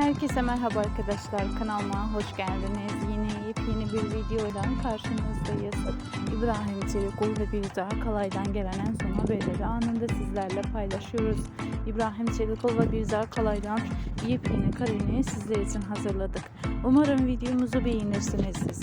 Herkese merhaba arkadaşlar kanalıma hoş geldiniz. Yine yepyeni bir videoyla karşınızdayız. İbrahim Çelikul ve Birzar Kalay'dan gelen en son haberleri anında sizlerle paylaşıyoruz. İbrahim Çelikul ve Birzar Kalay'dan yepyeni kareni sizler için hazırladık. Umarım videomuzu beğenirsiniz. siz.